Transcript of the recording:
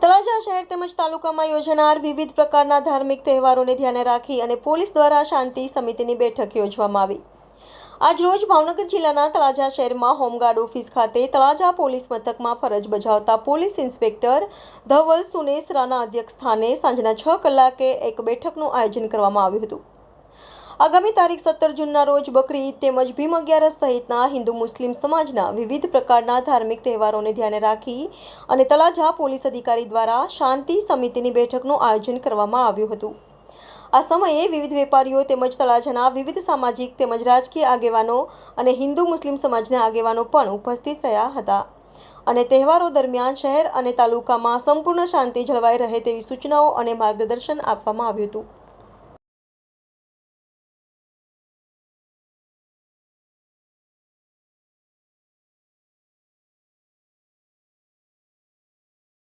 શહેર તેમજ તાલુકામાં યોજાનાર વિવિધ પ્રકારના ધાર્મિક તહેવારોને ધ્યાને રાખી અને પોલીસ દ્વારા શાંતિ સમિતિની બેઠક યોજવામાં આવી. આજરોજ ભાવનગર જિલ્લાના તળાજા શહેરમાં હોમગાર્ડ ઓફિસ ખાતે તળાજા પોલીસ મથકમાં ફરજ બજાવતા પોલીસ ઇન્સ્પેક્ટર ધવલ સુનેસરાના અધ્યક્ષસ્થાને સાંજના છ કલાકે એક બેઠકનું આયોજન કરવામાં આવ્યું હતું. આગામી તારીખ સત્તર જૂનના રોજ બકરી ઈદ તેમજ ભીમ અગિયારસ સહિતના હિન્દુ મુસ્લિમ સમાજના વિવિધ પ્રકારના ધાર્મિક તહેવારોને ધ્યાને રાખી અને તળાજા પોલીસ અધિકારી દ્વારા શાંતિ સમિતિની બેઠકનું આયોજન કરવામાં આવ્યું હતું. આ સમયે વિવિધ વેપારીઓ તેમજ તળાજાના વિવિધ સામાજિક તેમજ રાજકીય આગેવાનો અને હિન્દુ મુસ્લિમ સમાજના આગેવાનો પણ ઉપસ્થિત રહ્યા હતા અને તહેવારો દરમિયાન શહેર અને તાલુકામાં સંપૂર્ણ શાંતિ જળવાઈ રહે તેવી સૂચનાઓ અને માર્ગદર્શન આપવામાં આવ્યું હતું.